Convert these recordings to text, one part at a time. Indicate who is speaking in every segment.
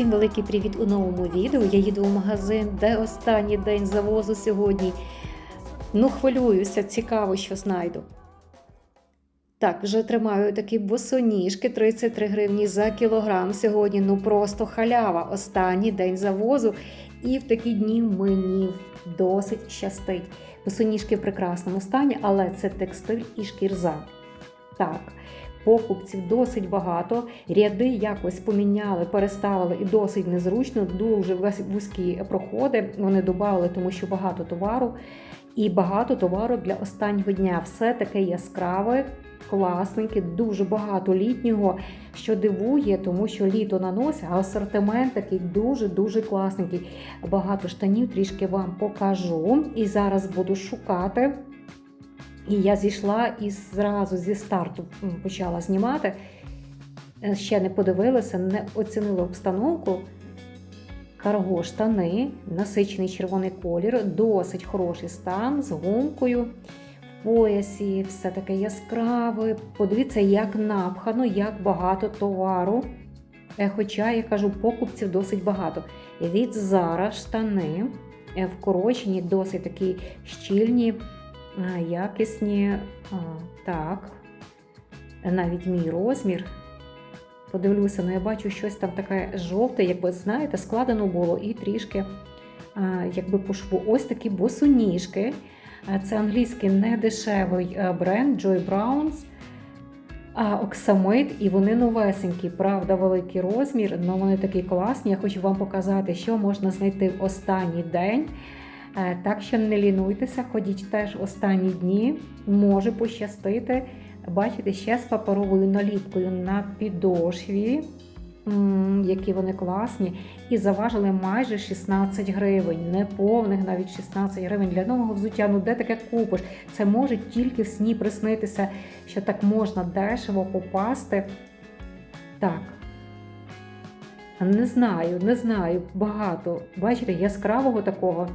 Speaker 1: Всім великий привіт у новому відео. Я їду в магазин, де останній день завозу сьогодні. Ну, хвилююся, цікаво, що знайду. Так, вже тримаю такі босоніжки 33 гривні за кілограм сьогодні. Ну просто халява. Останній день завозу. І в такі дні мені досить щастить. Босоніжки в прекрасному стані, але це текстиль і шкірза. Так, покупців досить багато. Ряди якось поміняли, переставили і досить незручно. Дуже вузькі проходи. Вони додали, тому що багато товару. І багато товару для останнього дня. Все таке яскраве, класненьке, дуже багато літнього, що дивує, тому що літо на а асортимент такий дуже-дуже класненький. Багато штанів трішки вам покажу. І зараз буду шукати. І я зійшла і зразу зі старту почала знімати. Е, Ще не подивилася, не оцінила обстановку. Карго штани, насичений червоний колір, досить хороший стан з гумкою в поясі, все таке яскраве. Подивіться, як напхано, як багато товару. Е, Хоча я кажу, покупців досить багато. Від Zara штани е, вкорочені, досить такі щільні, якісні. Так, навіть мій розмір. Подивлюся, ну я бачу щось там таке жовте, якби знаєте, складено було і трішки якби по шву. Ось такі босоніжки. Це англійський недешевий бренд Joy Browns. А Оксамит, і вони новесенькі, правда, великий розмір, але вони такі класні. Я хочу вам показати, що можна знайти в останній день. Е, Так що не лінуйтеся, ходіть теж останні дні, може пощастити. Бачите, ще з паперовою наліпкою на підошві, які вони класні. І заважили майже 16 гривень, неповних навіть 16 гривень для нового взуття. Ну де таке купиш? Це може тільки в сні приснитися, що так можна дешево попасти. Так. Не знаю, не знаю, багато. Бачите, яскравого такого.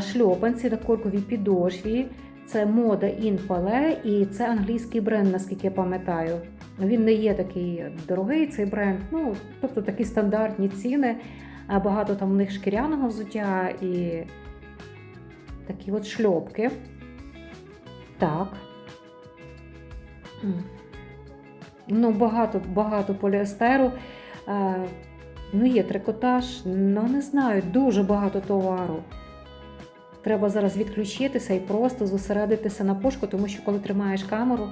Speaker 1: Шльопанці на корковій підошві. Це мода Palais і це англійський бренд, наскільки я пам'ятаю. Він не є такий дорогий, цей бренд. Ну, тобто такі стандартні ціни. Багато там у них шкіряного взуття і такі от шльопки. Так. Ну, багато, багато поліестеру. Е, Ну, є трикотаж, ну не знаю, дуже багато товару. Треба зараз відключитися і просто зосередитися на пошуку, тому що коли тримаєш камеру,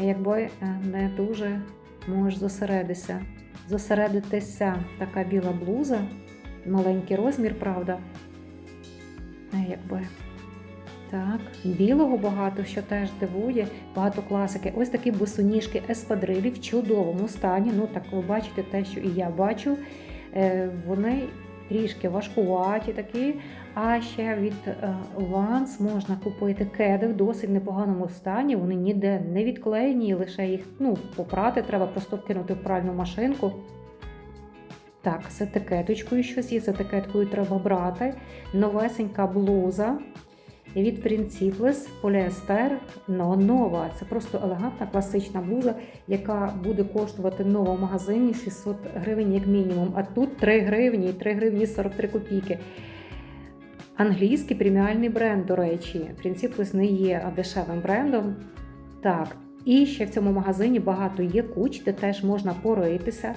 Speaker 1: якби е, не дуже можеш зосередитися. Зосередитися така біла блуза, маленький розмір, правда. Е, Якби. Так, білого багато, що теж дивує, багато класики. Ось такі босоніжки еспадрилі в чудовому стані. Ну, так ви бачите те, що і я бачу. Е, Вони трішки важкуваті такі. А ще від Ванс можна купити кеди в досить непоганому стані. Вони ніде не відклеєні, лише їх ну, попрати, треба просто кинути в пральну машинку. Так, з етикеточкою щось є, з етикеткою треба брати. Новесенька блуза від Principles но нова. Це просто елегантна класична блуза, яка буде коштувати в магазині 600 гривень як мінімум. А тут 3 гривні, 3 гривні 43 копійки. Англійський преміальний бренд, до речі, Principles не є дешевим брендом. Так, і ще в цьому магазині багато є куч, де теж можна поритися.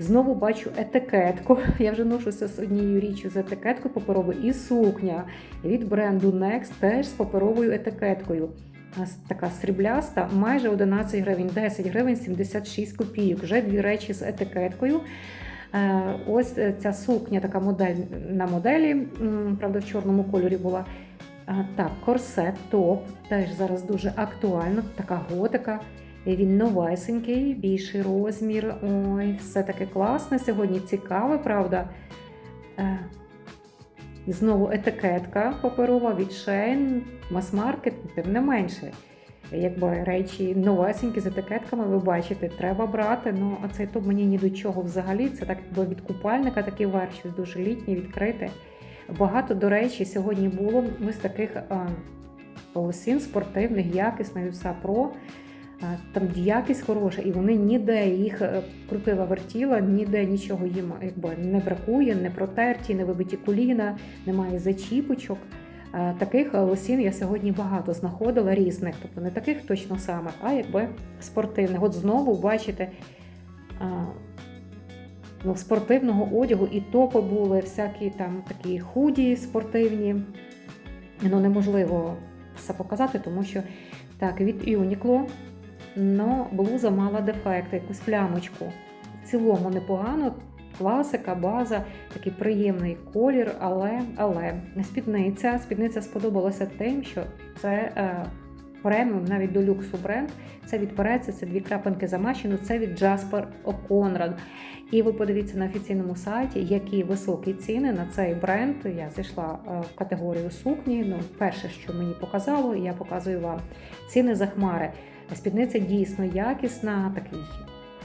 Speaker 1: Знову бачу етикетку. Я вже ношуся з однією річчю з етикеткою паперовою і сукня від бренду Next теж з паперовою етикеткою. Така срібляста, майже 11 гривень, 10 гривень 76 копійок. Вже дві речі з етикеткою. Е, Ось ця сукня, така модель на моделі, правда, в чорному кольорі була. Е, Так, корсет, топ, теж зараз дуже актуально, така готика. Він новесенький, більший розмір. Ой, все таке класне сьогодні, цікаве, правда. Е, Знову етикетка паперова від Shein, мас-маркет, тим не менше. Якби речі новесенькі з етикетками, ви бачите, треба брати. Ну, а цей топ мені ні до чого взагалі. Це так якби від купальника такий верх, дуже літнє, відкрите. Багато, до речі, сьогодні було ось таких а, полосин спортивних, якісних, все про. Е, Там якість хороша, і вони ніде їх е, крутила вертіла, ніде нічого їм якби не бракує, не протерті, не вибиті коліна, немає зачіпочок. Е, Таких лосін я сьогодні багато знаходила різних, тобто не таких точно самих, а якби спортивних. От знову бачите, е, ну, спортивного одягу і топи були, всякі там такі худі спортивні. Ну, неможливо все показати, тому що так, від Uniqlo, но блуза мала дефект, якусь плямочку. В цілому непогано. Класика, база, такий приємний колір, але але спідниця. Спідниця сподобалася тим, що це е, преміум, навіть до люксу бренд. Це від Переці, це дві крапинки замащено, це від Jasper O'Conrad. І ви подивіться на офіційному сайті, які високі ціни на цей бренд. Я зайшла е, в категорію сукні. Ну, перше, що мені показало, я показую вам ціни за хмари. Спідниця дійсно якісна, такий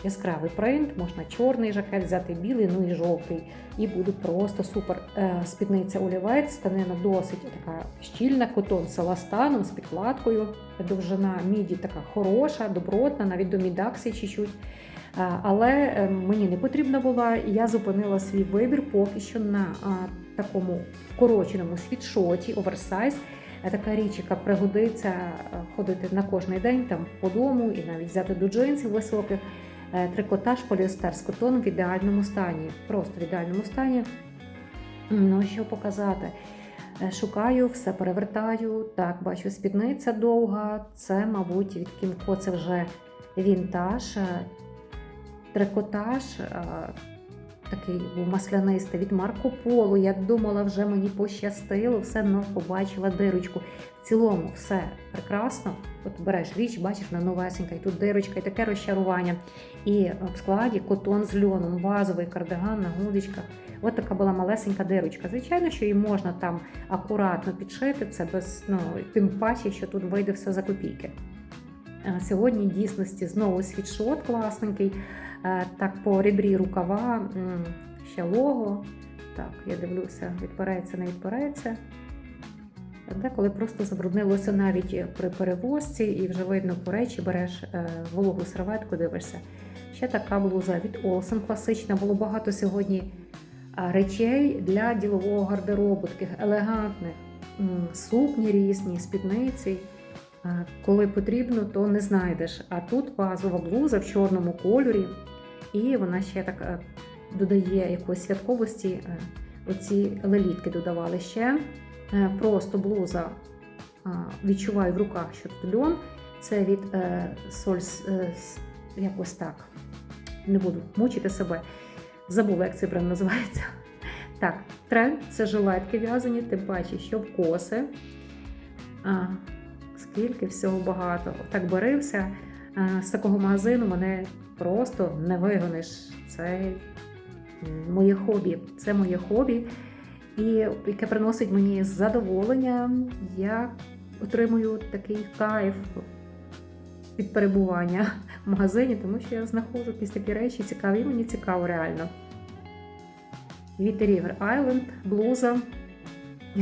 Speaker 1: яскравий принт, можна чорний жакет взяти білий, ну і жовтий. І буде просто супер. Е, Спідниця олівець, тканина досить така щільна, котон з еластаном, з підкладкою. Довжина міді така хороша, добротна, навіть до мідаксі чуть-чуть. Е, Але е, мені не потрібна була, і я зупинила свій вибір поки що на такому вкороченому світшоті, оверсайз. Е, Така річ, яка пригодиться е, ходити на кожний день там по дому і навіть взяти до джинсів високих. Е, Трикотаж поліестер з котону в ідеальному стані. Просто в ідеальному стані. Ну, що показати? Шукаю, все перевертаю. Так, бачу, спідниця довга. Це, мабуть, від Кімко це вже вінтаж, трикотаж. Такий був маслянистий від Марко Поло. Я думала, вже мені пощастило, все одно побачила дирочку. В цілому все прекрасно. От береш річ, бачиш на новесенька, і тут дирочка, і таке розчарування. І е, в складі котон з льоном, базовий кардиган на гудочках. От така була малесенька дирочка. Звичайно, що її можна там акуратно підшити, це без ну тим паче, що тут вийде все за копійки. Е, Сьогодні дійсності знову світшот класненький. Е, Так, по ребрі рукава ще лого. Так, я дивлюся, відпереться, не відпереться. Деколи просто забруднилося навіть при перевозці, і вже видно по речі, береш е, вологу серветку, дивишся. Ще така блуза від Олсен класична. Було багато сьогодні речей для ділового гардеробу, таких елегантних сукні різні, спідниці. Коли потрібно, то не знайдеш. А тут базова блуза в чорному кольорі, і вона ще так е, додає якоїсь святковості. е, Оці лелітки додавали ще. Е, Просто блуза відчуваю в руках, що тут льон. Це від Сольс, якось так. Не буду мучити себе. Забула, як цей бренд називається. Так, тренд це жилетки в'язані, тим паче, що в коси. А, скільки всього багато. Так барився. А, з такого магазину мене просто не вигониш. Це моє хобі. Це моє хобі, і яке приносить мені задоволення. Я отримую такий кайф від перебування в магазині, тому що я знаходжу якісь такі речі цікаві, мені цікаво реально. Від River Island блуза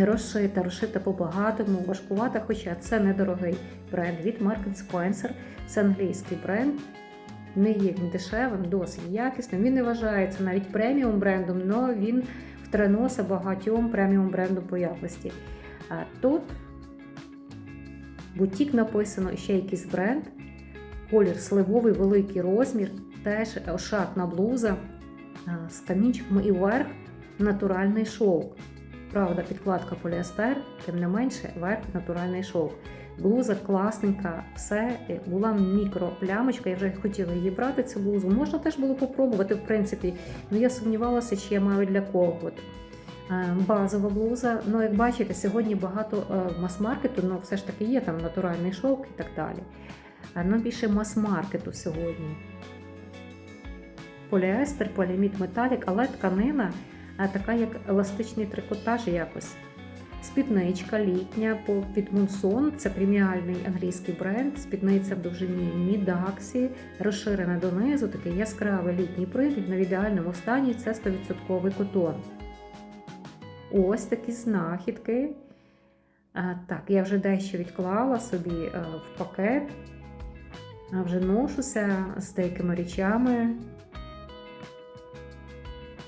Speaker 1: розшита, розшита по-багатому, важкувата, хоча це недорогий бренд від Marks Spencer. Це англійський бренд. Не є він дешевим, досить якісним. Він не вважається навіть преміум брендом, але він втреноса багатьом преміум брендом по якості. А тут бутік написано, ще якийсь бренд. Колір сливовий, великий розмір, теж ошатна блуза з камінчиками і вверх натуральний шовк. Правда, підкладка поліестер, тим не менше, верх натуральний шовк. Блуза класненька, все е, була мікроплямочка. Я вже хотіла її брати, цю блузу. Можна теж було попробувати, в принципі. Ну я сумнівалася, чи я маю для кого. Е, Базова блуза. Ну, як бачите, сьогодні багато е, мас-маркету, ну все ж таки є там натуральний шовк і так далі. Ну, більше мас-маркету сьогодні. Поліестер, поліамід металік, але тканина така, як еластичний трикотаж якось. Спідничка літня під Мунсон. Це преміальний англійський бренд. Спідниця в довжині мідаксі, розширена донизу, такий яскравий літній принт на ідеальному стані це 100% котон. Ось такі знахідки. Так, я вже дещо відклала собі е, в пакет. Вже ношуся з деякими речами,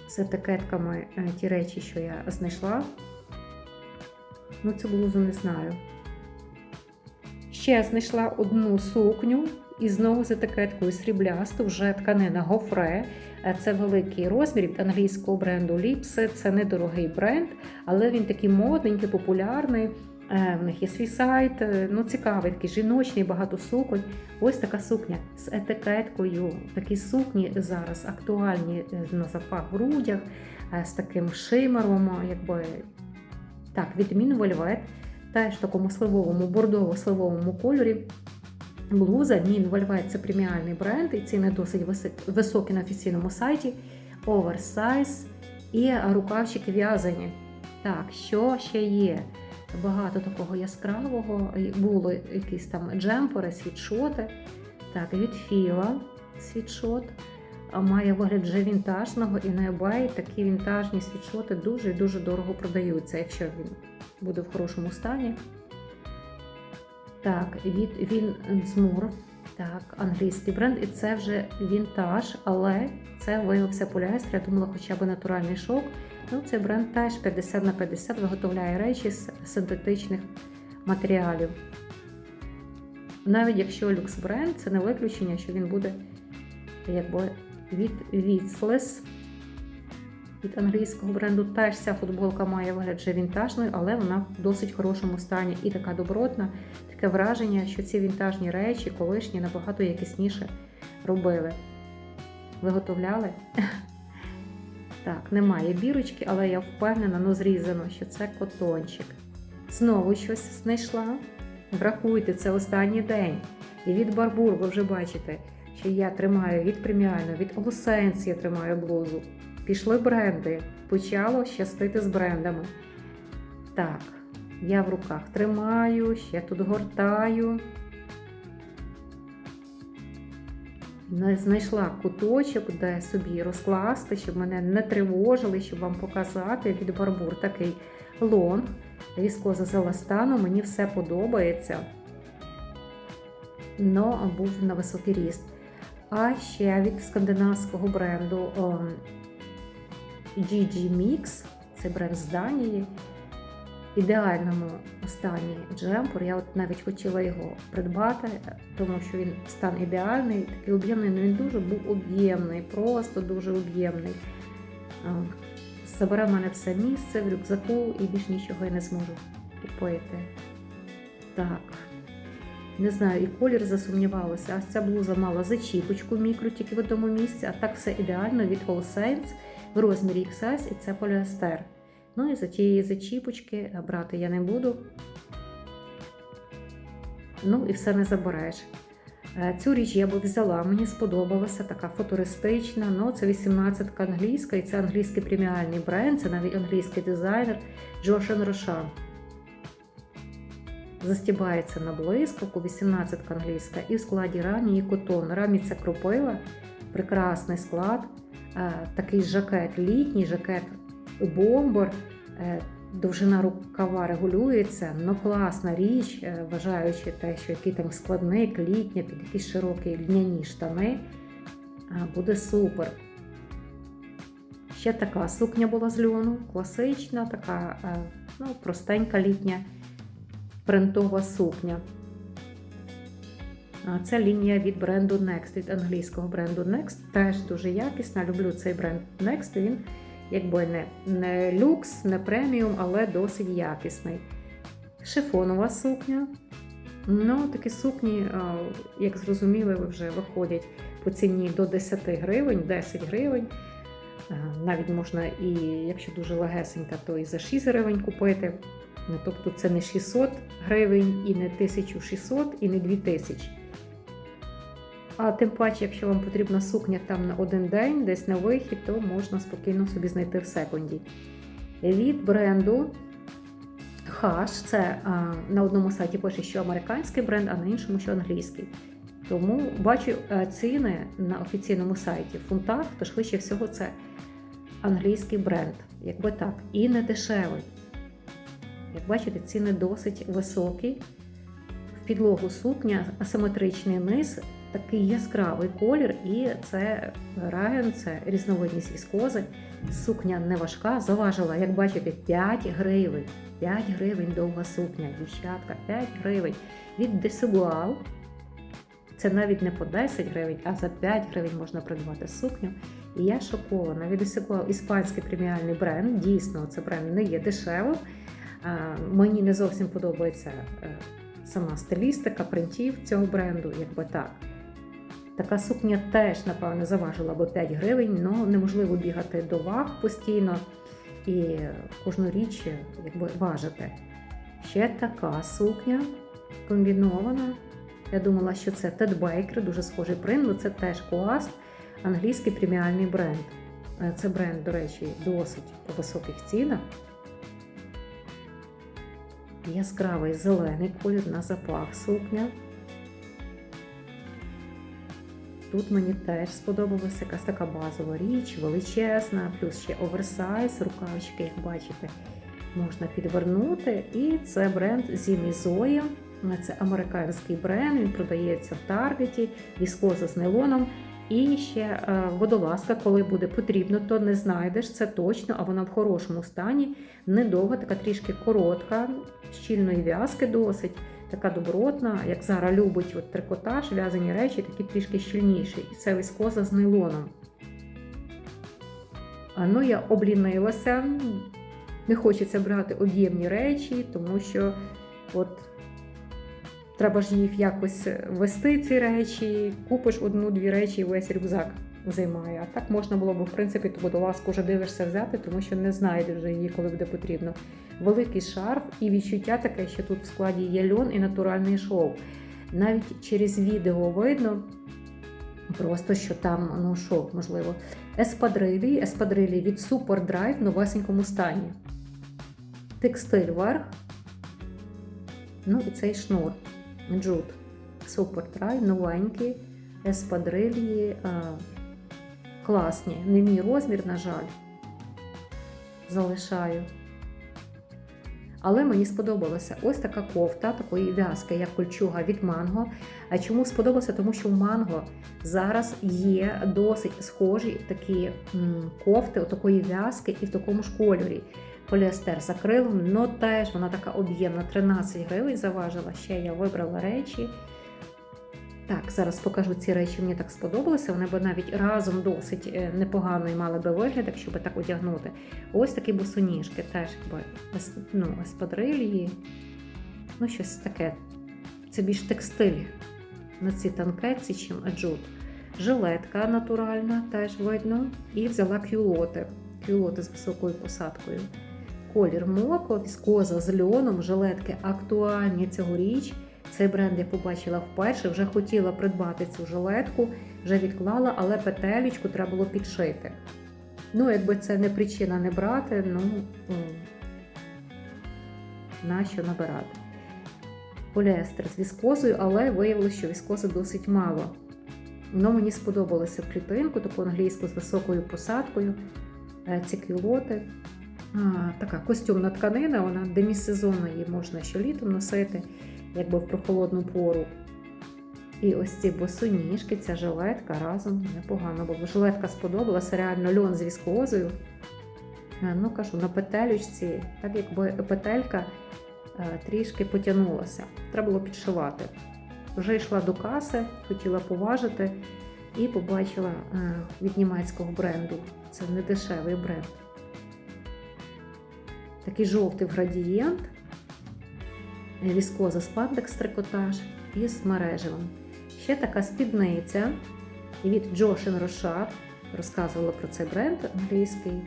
Speaker 1: з етикетками е, ті речі, що я знайшла. Ну, цю блузу не знаю. Ще знайшла одну сукню і знову з етикеткою сріблясту, вже тканина гофре. Е, Це великий розмір від англійського бренду Lipse. Це недорогий бренд, але він такий модненький, популярний. Е, В них є свій сайт, е, ну цікавий, такий жіночний, багато суконь. Ось така сукня з етикеткою. Такі сукні зараз актуальні на запах в грудях, з таким шимером, якби так, Min Velvet, теж в такому сливовому, бордово-сливовому кольорі. Блуза Min Velvet – це преміальний бренд, і ціни досить високі на офіційному сайті. Оверсайз і рукавчики в'язані. Так, що ще є? Багато такого яскравого. І Було якісь там джемпери, світшоти. Так, від Філа світшот. А Має вигляд вже вінтажного і на eBay такі вінтажні світшоти дуже і дуже дорого продаються, якщо він буде в хорошому стані. Так, від Вінзмур. Так, англійський бренд, і це вже вінтаж, але це виявився поліестер. Я думала, хоча б натуральний шовк. Ну, цей бренд теж 50 на 50 виготовляє речі з синтетичних матеріалів. Навіть якщо люкс бренд, це не виключення, що він буде якби від Віцлес. Від англійського бренду теж ця футболка має вигляд вже вінтажною, але вона в досить хорошому стані і така добротна. Таке враження, що ці вінтажні речі колишні набагато якісніше робили. Виготовляли? Так, немає бірочки, але я впевнена, ну зрізано, що це котончик. Знову щось знайшла. Врахуйте, це останній день. І від Барбур ви вже бачите, що я тримаю від преміального, від Олсенс я тримаю блузу. Пішли бренди. Почало щастити з брендами. Так, я в руках тримаю, ще тут гортаю. Знайшла куточок, де собі розкласти, щоб мене не тривожили, щоб вам показати від Барбур такий лонг. Віскоза з еластану, мені все подобається. Но був на високий ріст. А ще від скандинавського бренду GG Mix, це бренд з Данії. Ідеальному стані джемпер. Я от навіть хотіла його придбати, тому що він стан ідеальний, такий об'ємний, але він дуже був об'ємний, просто дуже об'ємний. Забере в мене все місце в рюкзаку і більш нічого я не зможу купити. Так. Не знаю, і колір засумнівалася. А ця блуза мала зачіпочку мікро тільки в одному місці, а так все ідеально від All Saints в розмірі XS і це поліестер. Ну і за тієї зачіпочки брати я не буду. Ну і все не забереш. Е, Цю річ я би взяла, мені сподобалася, така футуристична. Ну, це 18-ка англійська, і це англійський преміальний бренд, це навіть англійський дизайнер Джошен Рошан. Застібається на блискавку, 18 англійська, і в складі рамі і котон. Рамі це кропила, прекрасний склад, Е, такий жакет, літній жакет бомбер. Е, Довжина рукава регулюється, але класна річ, е, вважаючи те, що який там складник, літня, під якісь широкі льняні штани, буде супер. Ще така сукня була з льону, класична, така ну, простенька літня принтова сукня. Це лінія від бренду Next, від англійського бренду Next. Теж дуже якісна. Люблю цей бренд Next. Він якби не, не люкс, не преміум, але досить якісний. Шифонова сукня. Ну, такі сукні, як зрозуміли, вже виходять по ціні до 10 гривень, 10 гривень. Навіть можна і, якщо дуже легесенька, то і за 6 гривень купити. Тобто це не 600 гривень, і не 1600, і не 2000. А тим паче, якщо вам потрібна сукня там на один день, десь на вихід, то можна спокійно собі знайти в секунді. Від бренду Hush, це а, на одному сайті пише, що американський бренд, а на іншому, що англійський. Тому бачу е, ціни на офіційному сайті в фунтах, то швидше всього це англійський бренд, якби так, і не дешевий. Як бачите, ціни досить високі. В підлогу сукня, асиметричний низ, такий яскравий колір, і це раген, це різновидність віскози. Сукня не важка, заважила, як бачите, 5 гривень. 5 гривень довга сукня, дівчатка, 5 гривень. Від Десугуал. Це навіть не по 10 гривень, а за 5 гривень можна придбати сукню. І я шокована. Від Десугуал іспанський преміальний бренд. Дійсно, це бренд не є дешевим. А, Мені не зовсім подобається е, сама стилістика принтів цього бренду, якби так. Така сукня теж, напевно, заважила би 5 гривень, але неможливо бігати до ваг постійно і кожну річ якби, важити. Ще така сукня комбінована. Я думала, що це Ted Baker, дуже схожий принт, але це теж Coast, англійський преміальний бренд. Е, Це бренд, до речі, досить по високих цінах. Яскравий зелений колір на запах сукня. Тут мені теж сподобалася якась така базова річ, величезна, плюс ще оверсайз, рукавички, як бачите, можна підвернути. І це бренд Zoya. Це американський бренд, він продається в Таргеті, віскоза з нейлоном. І ще е, водолазка, коли буде потрібно, то не знайдеш це точно, а вона в хорошому стані. Недовга, така трішки коротка, щільної в'язки досить, така добротна, як зараз любить от трикотаж, в'язані речі, такі трішки щільніші. І це віскоза з нейлоном. А, Ну, я облінилася, не хочеться брати об'ємні речі, тому що от треба ж їх якось вести, ці речі, купиш одну-дві речі і весь рюкзак займає. А так можна було б, в принципі, ту водолазку вже дивишся взяти, тому що не знайдеш вже її, коли буде потрібно. Великий шарф і відчуття таке, що тут в складі є льон і натуральний шов. Навіть через відео видно. Просто що там, ну шов, можливо, еспадрилі, еспадрилі від Super Drive в новесенькому стані. Текстиль верх. Ну і цей шнур. Джут. Drive, новенький, еспадрилі. А, класні. Не мій розмір, на жаль. Залишаю. Але мені сподобалася ось така кофта, такої в'язки, як кольчуга від манго. А чому сподобалося? Тому що в манго зараз є досить схожі такі кофти, такої в'язки і в такому ж кольорі. Поліестер з акрилом, но теж вона така об'ємна, 13 гривень заважила. Ще я вибрала речі. Так, зараз покажу ці речі, мені так сподобалося. Вони б навіть разом досить е, непогано і мали би вигляд, якщо би так одягнути. Ось такі босоніжки, теж якби ну, еспадрилії. Ну, щось таке. Це більш текстиль на ці танкетці, чим аджут. Жилетка натуральна, теж видно. І взяла кюлоти. Кюлоти з високою посадкою. Колір моко, віскоза з льоном, жилетки актуальні цьогоріч. Цей бренд я побачила вперше, вже хотіла придбати цю жилетку, вже відклала, але петелечку треба було підшити. Ну, якби це не причина не брати, ну нащо набирати. Поліестер з віскозою, але виявилося, що віскози досить мало. Воно мені сподобалося в клітинку, таку англійську з високою посадкою. Ці кюлоти. Така костюмна тканина, вона демісезонна, її можна ще літом носити якби в прохолодну пору. І ось ці босоніжки, ця жилетка разом непогано, бо жилетка сподобалася, реально льон з віскозою. Ну, кажу, на петелючці, так якби петелька трішки потягнулася. Треба було підшивати. Вже йшла до каси, хотіла поважити і побачила від німецького бренду. Це не дешевий бренд. Такий жовтий градієнт віскоза спандекс трикотаж із мережевим. Ще така спідниця від Josh Rochard. Розказувала про цей бренд англійський,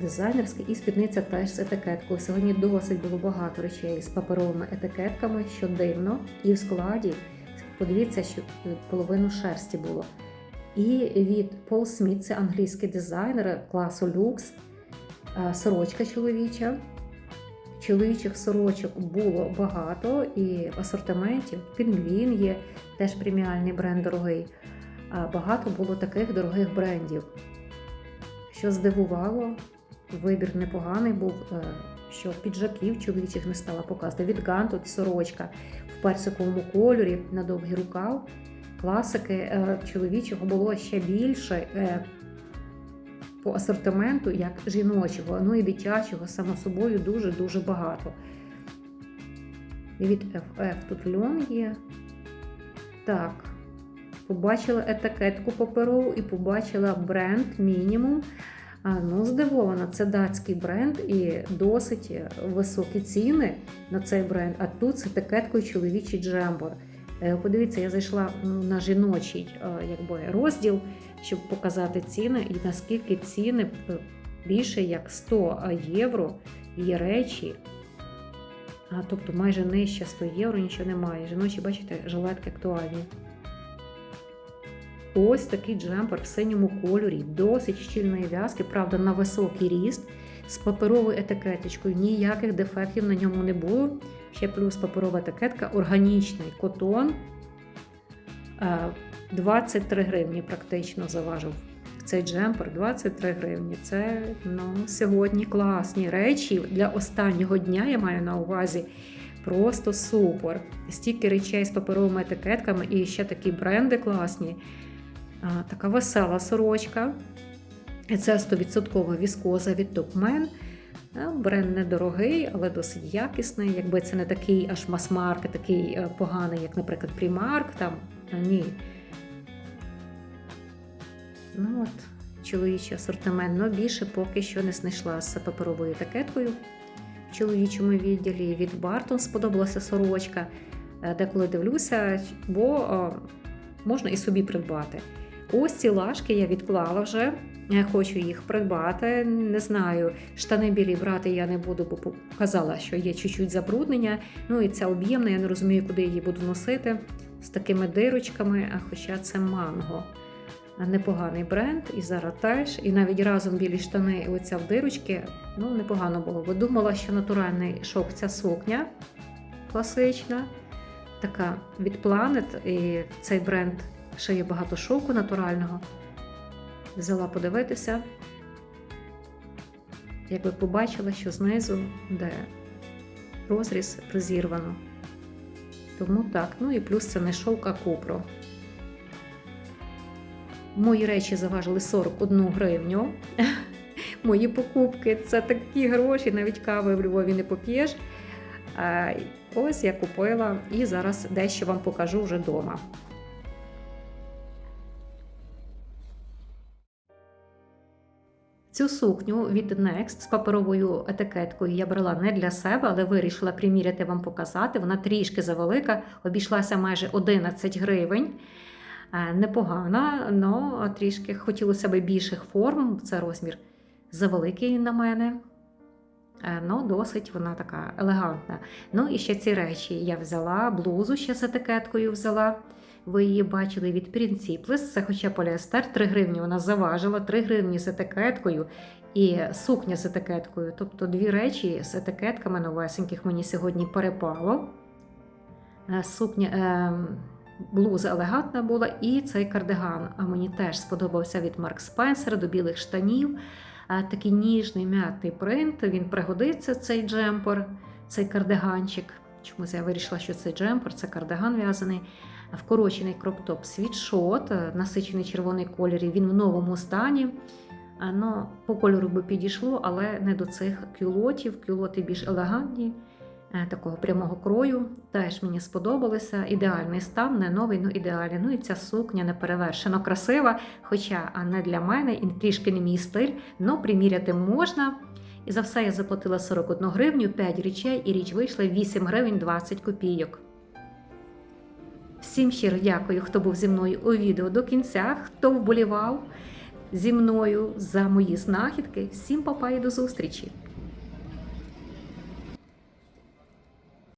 Speaker 1: дизайнерський, і спідниця теж з етикеткою. Сьогодні досить було багато речей з паперовими етикетками, що дивно, і в складі, подивіться, що половину шерсті було. І від Paul Smith, це англійський дизайнер класу люкс, сорочка чоловіча. Чоловічих сорочок було багато і асортиментів. Пінгвін є теж преміальний бренд дорогий. А багато було таких дорогих брендів. Що здивувало, вибір непоганий був, що піджаків чоловічих не стала показувати. Від Ган тут сорочка в персиковому кольорі на довгий рукав. класики е, чоловічого було ще більше е, по асортименту, як жіночого, ну і дитячого, само собою, дуже-дуже багато. Від FF тут льон є. Так, побачила етикетку паперову і побачила бренд мінімум. Ну, здивована, це датський бренд і досить високі ціни на цей бренд. А тут з етикеткою чоловічий джембор. Е, Подивіться, я зайшла на жіночий е, якби, розділ, щоб показати ціни, і наскільки ціни е, більше як 100 євро є речі. А, тобто майже нижче 100 євро нічого немає. Жіночі, бачите, жилетки актуальні. Ось такий джемпер в синьому кольорі, досить щільної в'язки, правда, на високий ріст, з паперовою етикеточкою. Ніяких дефектів на ньому не було. Ще плюс паперова етикетка, органічний котон. Е, 23 гривні практично заважив цей джемпер. 23 гривні. Це ну, сьогодні класні речі для останнього дня, я маю на увазі. Просто супер. Стільки речей з паперовими етикетками і ще такі бренди класні. А, така весела сорочка. Це 100% віскоза від Topman. Бренд недорогий, але досить якісний. Якби це не такий аж мас-маркет, такий е, поганий, як, наприклад, Primark, там ні. Ну от, чоловічий асортимент, але більше поки що не знайшла з паперовою етикеткою в чоловічому відділі. Від Бартон сподобалася сорочка. Е, Деколи дивлюся, бо е, можна і собі придбати. Ось ці лашки я відклала вже. Я хочу їх придбати. Не знаю, штани білі брати я не буду, бо показала, що є чуть-чуть забруднення. Ну і ця об'ємна, я не розумію, куди її буду носити з такими дирочками, а хоча це манго. Непоганий бренд, і зараз теж. І навіть разом білі штани, і оця в дирочки, ну непогано було. Бо думала, що натуральний шовк ця сукня класична, така від Planet, і цей бренд ще є багато шовку натурального. Взяла подивитися. Якби побачила, що знизу, де розріз розірвано. Тому так, ну і плюс це не шовк, а купро. Мої речі заважили 41 гривню. Мої покупки це такі гроші, навіть кави в Львові не поп'єш. Ось я купила і зараз дещо вам покажу вже вдома. Цю сукню від Next з паперовою етикеткою я брала не для себе, але вирішила приміряти вам показати. Вона трішки завелика, обійшлася майже 11 гривень. Е, Непогана, але трішки хотілося б більших форм. Це розмір завеликий на мене. Е, Ну, досить вона така елегантна. Ну і ще ці речі я взяла, блузу ще з етикеткою взяла. Ви її бачили від Principles, це хоча поліестер, 3 гривні вона заважила, 3 гривні з етикеткою і сукня з етикеткою. Тобто дві речі з етикетками новесеньких мені сьогодні перепало. Е, Сукня, е, блуза елегантна була, і цей кардиган. А мені теж сподобався від Марк Спенсера до білих штанів. Такий ніжний м'ятний принт. Він пригодиться, цей джемпер, цей кардиганчик. Чомусь я вирішила, що це джемпер, це кардиган в'язаний. Вкорочений кроптоп світшот, насичений червоний колір. і Він в новому стані. Ну, по кольору би підійшло, але не до цих кюлотів. Кюлоти більш елегантні, такого прямого крою. Теж мені сподобалося. Ідеальний стан, не новий, ну ідеальний. Ну і ця сукня неперевершено красива, хоча а не для мене і трішки не мій стиль, але приміряти можна. І за все я заплатила 41 гривню, 5 речей, і річ вийшла 8 гривень 20 копійок. Всім щиро дякую, хто був зі мною у відео до кінця, хто вболівав зі мною за мої знахідки. Всім папа і до зустрічі!